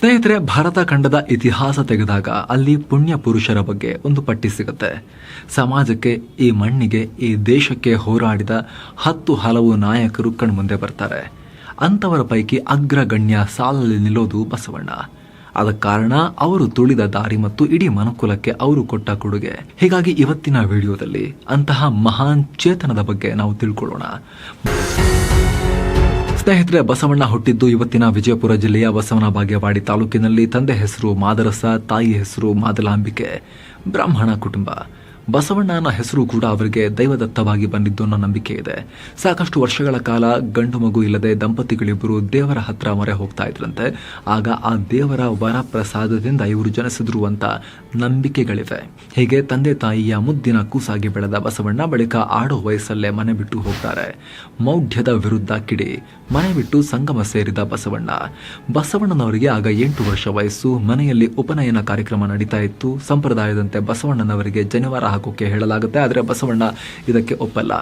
ಸ್ನೇಹಿತರೆ, ಭಾರತ ಖಂಡದ ಇತಿಹಾಸ ತೆಗೆದಾಗ ಅಲ್ಲಿ ಪುಣ್ಯ ಪುರುಷರ ಬಗ್ಗೆ ಒಂದು ಪಟ್ಟಿ ಸಿಗುತ್ತೆ. ಸಮಾಜಕ್ಕೆ, ಈ ಮಣ್ಣಿಗೆ, ಈ ದೇಶಕ್ಕೆ ಹೋರಾಡಿದ ಹತ್ತು ಹಲವು ನಾಯಕರು ಕಣ್ಮುಂದೆ ಬರ್ತಾರೆ. ಅಂಥವರ ಪೈಕಿ ಅಗ್ರಗಣ್ಯ ಸಾಲಲ್ಲಿ ನಿಲ್ಲೋದು ಬಸವಣ್ಣ. ಅದಕ್ಕೆ ಕಾರಣ ಅವರು ತುಳಿದ ದಾರಿ ಮತ್ತು ಇಡೀ ಮನುಕುಲಕ್ಕೆ ಅವರು ಕೊಟ್ಟ ಕೊಡುಗೆ. ಹೀಗಾಗಿ ಇವತ್ತಿನ ವಿಡಿಯೋದಲ್ಲಿ ಅಂತಹ ಮಹಾನ್ ಚೇತನದ ಬಗ್ಗೆ ನಾವು ತಿಳ್ಕೊಳ್ಳೋಣ. ಸ್ನೇಹಿತರೆ, ಬಸವಣ್ಣ ಹುಟ್ಟಿದ್ದು ಇವತ್ತಿನ ವಿಜಯಪುರ ಜಿಲ್ಲೆಯ ಬಸವನ ಬಾಗೇವಾಡಿ ತಾಲೂಕಿನಲ್ಲಿ ತಂದೆ ಹೆಸರು ಮಾದರಸ, ತಾಯಿ ಹೆಸರು ಮಾದಲಾಂಬಿಕೆ, ಬ್ರಾಹ್ಮಣ ಕುಟುಂಬ. ಬಸವಣ್ಣ ಅನ್ನೋ ಹೆಸರು ಕೂಡ ಅವರಿಗೆ ದೈವದತ್ತವಾಗಿ ಬಂದಿದ್ದು ಅನ್ನೋ ನಂಬಿಕೆ ಇದೆ. ಸಾಕಷ್ಟು ವರ್ಷಗಳ ಕಾಲ ಗಂಡು ಮಗು ಇಲ್ಲದೆ ದಂಪತಿಗಳಿಬ್ಬರು ದೇವರ ಹತ್ರ ಮೊರೆ ಹೋಗ್ತಾ ಇದ್ರಂತೆ. ಆಗ ಆ ದೇವರ ವರ ಪ್ರಸಾದದಿಂದ ಇವರು ಜನಿಸಿದ್ರು ಅಂತ ನಂಬಿಕೆಗಳಿವೆ. ಹೀಗೆ ತಂದೆ ತಾಯಿಯ ಮುದ್ದಿನ ಕೂಸಾಗಿ ಬೆಳೆದ ಬಸವಣ್ಣ ಬಳಿಕ ಆಡೋ ವಯಸ್ಸಲ್ಲೇ ಮನೆ ಬಿಟ್ಟು ಹೋಗ್ತಾರೆ. ಮೌಢ್ಯದ ವಿರುದ್ಧ ಕಿಡಿ, ಮನೆ ಬಿಟ್ಟು ಸಂಗಮ ಸೇರಿದ ಬಸವಣ್ಣ. ಬಸವಣ್ಣನವರಿಗೆ ಆಗ ಎಂಟು ವರ್ಷ ವಯಸ್ಸು, ಮನೆಯಲ್ಲಿ ಉಪನಯನ ಕಾರ್ಯಕ್ರಮ ನಡೀತಾ ಇತ್ತು. ಸಂಪ್ರದಾಯದಂತೆ ಬಸವಣ್ಣನವರಿಗೆ ಜನಿವಾರ ಹಾಕೋಕೆ ಹೇಳಲಾಗುತ್ತೆ, ಆದರೆ ಬಸವಣ್ಣ ಇದಕ್ಕೆ ಒಪ್ಪಲ್ಲ.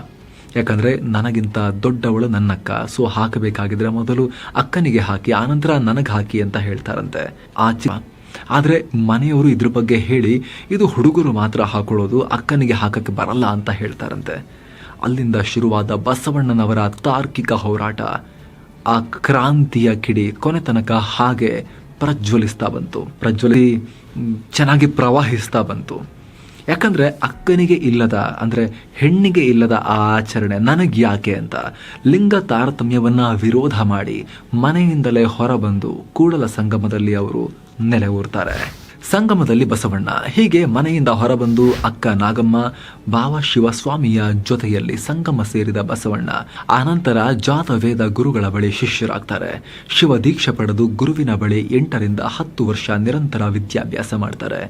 ಯಾಕಂದ್ರೆ ನನಗಿಂತ ದೊಡ್ಡವಳು ನನ್ನಕ್ಕ, ಸೊ ಹಾಕಬೇಕಾಗಿದ್ರೆ ಮೊದಲು ಅಕ್ಕನಿಗೆ ಹಾಕಿ ಆನಂತರ ನನಗೆ ಹಾಕಿ ಅಂತ ಹೇಳ್ತಾರಂತೆ. ಆಚೆ ಆದರೆ ಮನೆಯವರು ಇದ್ರ ಬಗ್ಗೆ ಹೇಳಿ, ಇದು ಹುಡುಗರು ಮಾತ್ರ ಹಾಕೊಳ್ಳೋದು, ಅಕ್ಕನಿಗೆ ಹಾಕಕ್ಕೆ ಬರಲ್ಲ ಅಂತ ಹೇಳ್ತಾರಂತೆ. ಅಲ್ಲಿಂದ ಶುರುವಾದ ಬಸವಣ್ಣನವರ ತಾರ್ಕಿಕ ಹೋರಾಟ, ಆ ಕ್ರಾಂತಿಯ ಕಿಡಿ ಕೊನೆ ತನಕ ಹಾಗೆ ಪ್ರಜ್ವಲಿಸ್ತಾ ಬಂತು. ಪ್ರಜ್ವಲಿ, ಚೆನ್ನಾಗಿ ಪ್ರವಾಹಿಸ್ತಾ ಬಂತು. ಯಾಕಂದ್ರೆ ಅಕ್ಕನಿಗೆ ಇಲ್ಲದ, ಅಂದರೆ ಹೆಣ್ಣಿಗೆ ಇಲ್ಲದ ಆ ಆಚರಣೆ ನನಗೆ ಯಾಕೆ ಅಂತ. ಲಿಂಗ ತಾರತಮ್ಯವನ್ನು ವಿರೋಧ ಮಾಡಿ ಮನೆಯಿಂದಲೇ ಹೊರಬಂದು ಕೂಡಲ ಸಂಗಮದಲ್ಲಿ ಅವರು ನೆಲೆ ಊರ್ತಾರೆ. ಸಂಗಮದಲ್ಲಿ ಬಸವಣ್ಣ ಹೀಗೆ ಮನೆಯಿಂದ ಹೊರಬಂದು ಅಕ್ಕ ನಾಗಮ್ಮ, ಬಾವ ಶಿವಸ್ವಾಮಿಯ ಜೊತೆಯಲ್ಲಿ ಸಂಗಮ ಸೇರಿದ ಬಸವಣ್ಣ ಆನಂತರ ಜಾತವೇದ ಗುರುಗಳ ಬಳಿ ಶಿಷ್ಯರಾಗ್ತಾರೆ. ಶಿವ ದೀಕ್ಷೆ ಪಡೆದು ಗುರುವಿನ ಬಳಿ ಎಂಟರಿಂದ ಹತ್ತು ವರ್ಷ ನಿರಂತರ ವಿದ್ಯಾಭ್ಯಾಸ ಮಾಡ್ತಾರೆ.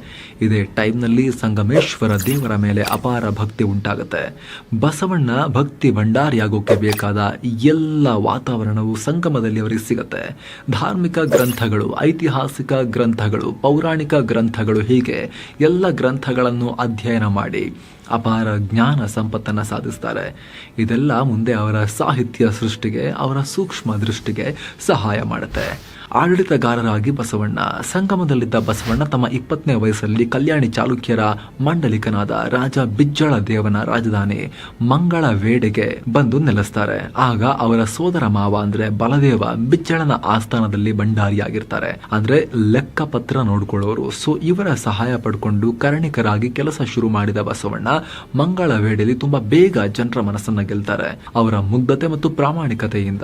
ಇದೇ ಟೈಮ್ನಲ್ಲಿ ಸಂಗಮೇಶ್ವರ ದೇವರ ಮೇಲೆ ಅಪಾರ ಭಕ್ತಿ ಉಂಟಾಗುತ್ತೆ. ಬಸವಣ್ಣ ಭಕ್ತಿ ಭಂಡಾರಿಯಾಗೋಕೆ ಬೇಕಾದ ಎಲ್ಲ ವಾತಾವರಣವು ಸಂಗಮದಲ್ಲಿ ಅವರಿಗೆ ಸಿಗುತ್ತೆ. ಧಾರ್ಮಿಕ ಗ್ರಂಥಗಳು, ಐತಿಹಾಸಿಕ ಗ್ರಂಥಗಳು, ಪೌರಾಣಿಕ ಗ್ರಂಥಗಳು ಹೀಗೆ. ಎಲ್ಲ ಗ್ರಂಥಗಳನ್ನು ಅಧ್ಯಯನ ಮಾಡಿ ಅಪಾರ ಜ್ಞಾನ ಸಂಪತ್ತನ್ನು ಸಾಧಿಸ್ತಾರೆ. ಇದೆಲ್ಲ ಮುಂದೆ ಅವರ ಸಾಹಿತ್ಯ ಸೃಷ್ಟಿಗೆ, ಅವರ ಸೂಕ್ಷ್ಮ ದೃಷ್ಟಿಗೆ ಸಹಾಯ ಮಾಡುತ್ತೆ. ಆಡಳಿತಗಾರರಾಗಿ ಬಸವಣ್ಣ. ಸಂಗಮದಲ್ಲಿದ್ದ ಬಸವಣ್ಣ ತಮ್ಮ ಇಪ್ಪತ್ತನೇ ವಯಸ್ಸಲ್ಲಿ ಕಲ್ಯಾಣಿ ಚಾಲುಕ್ಯರ ಮಂಡಲಿಕನಾದ ರಾಜ ಬಿಜ್ಜಳ ದೇವನ ರಾಜಧಾನಿ ಮಂಗಳ ವೇಡೆಗೆ ಬಂದು ನೆಲೆಸ್ತಾರೆ. ಆಗ ಅವರ ಸೋದರ ಮಾವ ಅಂದ್ರೆ ಬಲದೇವ ಬಿಜ್ಜಳನ ಆಸ್ಥಾನದಲ್ಲಿ ಭಂಡಾರಿಯಾಗಿರ್ತಾರೆ. ಅಂದ್ರೆ ಲೆಕ್ಕಪತ್ರ ನೋಡ್ಕೊಳ್ಳೋರು. ಸೊ ಇವರ ಸಹಾಯ ಪಡ್ಕೊಂಡು ಕರ್ಣಿಕರಾಗಿ ಕೆಲಸ ಶುರು ಮಾಡಿದ ಬಸವಣ್ಣ ಮಂಗಳ ವೇಳೆಯಲ್ಲಿ ತುಂಬಾ ಬೇಗ ಜನರ ಮನಸ್ಸನ್ನ ಗೆಲ್ತಾರೆ. ಅವರ ಮುಗ್ಧತೆ ಮತ್ತು ಪ್ರಾಮಾಣಿಕತೆಯಿಂದ.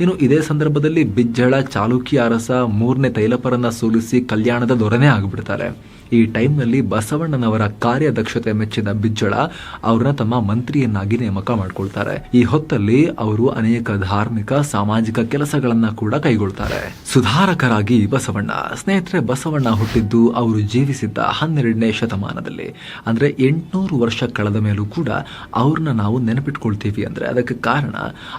ಇನ್ನು ಇದೇ ಸಂದರ್ಭದಲ್ಲಿ ಬಿಜ್ಜಳ ಚಾಲುಕ್ಯ ಅರಸ ಮೂರನೇ ತೈಲಪರನ್ನ ಸೋಲಿಸಿ ಕಲ್ಯಾಣದ ದೊರೆನೇ ಆಗಿಬಿಡ್ತಾರೆ. ಈ ಟೈಮ್ನಲ್ಲಿ ಬಸವಣ್ಣನವರ ಕಾರ್ಯದಕ್ಷತೆ ಮೆಚ್ಚಿದ ಬಿಜ್ಜಳ ಅವ್ರನ್ನ ತಮ್ಮ ಮಂತ್ರಿಯನ್ನಾಗಿ ನೇಮಕ ಮಾಡ್ಕೊಳ್ತಾರೆ. ಈ ಹೊತ್ತಲ್ಲಿ ಅವರು ಅನೇಕ ಧಾರ್ಮಿಕ, ಸಾಮಾಜಿಕ ಕೆಲಸಗಳನ್ನ ಕೂಡ ಕೈಗೊಳ್ತಾರೆ. ಸುಧಾರಕರಾಗಿ ಬಸವಣ್ಣ. ಸ್ನೇಹಿತರೆ, ಬಸವಣ್ಣ ಹುಟ್ಟಿದ್ದು ಅವರು ಜೀವಿಸಿದ್ದ ಹನ್ನೆರಡನೇ ಶತಮಾನದಲ್ಲಿ. ಅಂದ್ರೆ ಎಂಟುನೂರು ವರ್ಷ ಕಳೆದ ಮೇಲೂ ಕೂಡ ಅವ್ರನ್ನ ನಾವು ನೆನಪಿಟ್ಕೊಳ್ತೀವಿ ಅಂದ್ರೆ ಅದಕ್ಕೆ ಕಾರಣ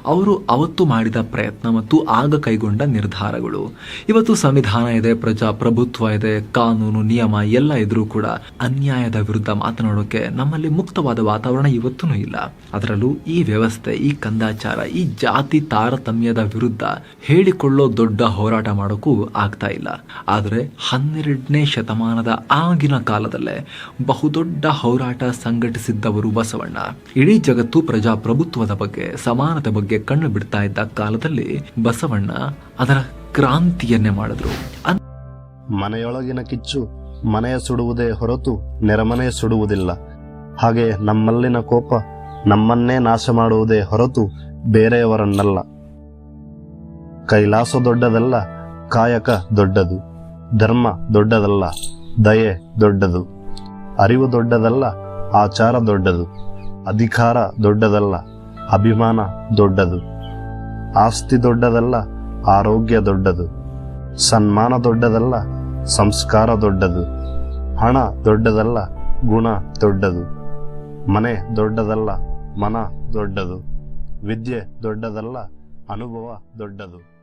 ಅವರು ಅವತ್ತು ಮಾಡಿದ ಪ್ರಯತ್ನ ಮತ್ತು ಆಗ ಕೈಗೊಂಡ ನಿರ್ಧಾರಗಳು. ಇವತ್ತು ಸಂವಿಧಾನ ಇದೆ, ಪ್ರಜಾಪ್ರಭುತ್ವ ಇದೆ, ಕಾನೂನು, ನಿಯಮ ಎಲ್ಲ ಇದ್ರೂ ಕೂಡ ಅನ್ಯಾಯದ ವಿರುದ್ಧ ಮಾತನಾಡೋಕೆ ನಮ್ಮಲ್ಲಿ ಮುಕ್ತವಾದ ವಾತಾವರಣ ಇವತ್ತೂ ಇಲ್ಲ. ಅದರಲ್ಲೂ ಈ ವ್ಯವಸ್ಥೆ, ಈ ಕಂದಾಚಾರ, ಈ ಜಾತಿ ತಾರತಮ್ಯದ ವಿರುದ್ಧ ಹೇಳಿಕೊಳ್ಳೋ ದೊಡ್ಡ ಹೋರಾಟ ಮಾಡೋಕ್ಕೂ ಆಗ್ತಾ ಇಲ್ಲ. ಆದರೆ ಹನ್ನೆರಡನೇ ಶತಮಾನದ ಆಗಿನ ಕಾಲದಲ್ಲೇ ಬಹುದೊಡ್ಡ ಹೋರಾಟ ಸಂಘಟಿಸಿದ್ದವರು ಬಸವಣ್ಣ. ಇಡೀ ಜಗತ್ತು ಪ್ರಜಾಪ್ರಭುತ್ವದ ಬಗ್ಗೆ, ಸಮಾನತೆ ಬಗ್ಗೆ ಕಣ್ಣು ಬಿಡ್ತಾ ಇದ್ದ ಕಾಲದಲ್ಲಿ ಬಸವಣ್ಣ ಅದರ ಕ್ರಾಂತಿಯನ್ನೇ ಮಾಡಿದ್ರು. ಮನೆಯೊಳಗಿನ ಕಿಚ್ಚು ಮನೆಯ ಸುಡುವುದೇ ಹೊರತು ನೆರೆಮನೆಯ ಸುಡುವುದಿಲ್ಲ. ಹಾಗೆ ನಮ್ಮಲ್ಲಿನ ಕೋಪ ನಮ್ಮನ್ನೇ ನಾಶ ಮಾಡುವುದೇ ಹೊರತು ಬೇರೆಯವರನ್ನಲ್ಲ. ಕೈಲಾಸ ದೊಡ್ಡದಲ್ಲ, ಕಾಯಕ ದೊಡ್ಡದು. ಧರ್ಮ ದೊಡ್ಡದಲ್ಲ, ದಯೆ ದೊಡ್ಡದು. ಅರಿವು ದೊಡ್ಡದಲ್ಲ, ಆಚಾರ ದೊಡ್ಡದು. ಅಧಿಕಾರ ದೊಡ್ಡದಲ್ಲ, ಅಭಿಮಾನ ದೊಡ್ಡದು. ಆಸ್ತಿ ದೊಡ್ಡದಲ್ಲ, ಆರೋಗ್ಯ ದೊಡ್ಡದು. ಸನ್ಮಾನ ದೊಡ್ಡದಲ್ಲ, ಸಂಸ್ಕಾರ ದೊಡ್ಡದು. ಹಣ ದೊಡ್ಡದಲ್ಲ ಗುಣ ದೊಡ್ಡದು. ಮನೆ ದೊಡ್ಡದಲ್ಲ ಮನ ದೊಡ್ಡದು. ವಿದ್ಯೆ ದೊಡ್ಡದಲ್ಲ ಅನುಭವ ದೊಡ್ಡದು.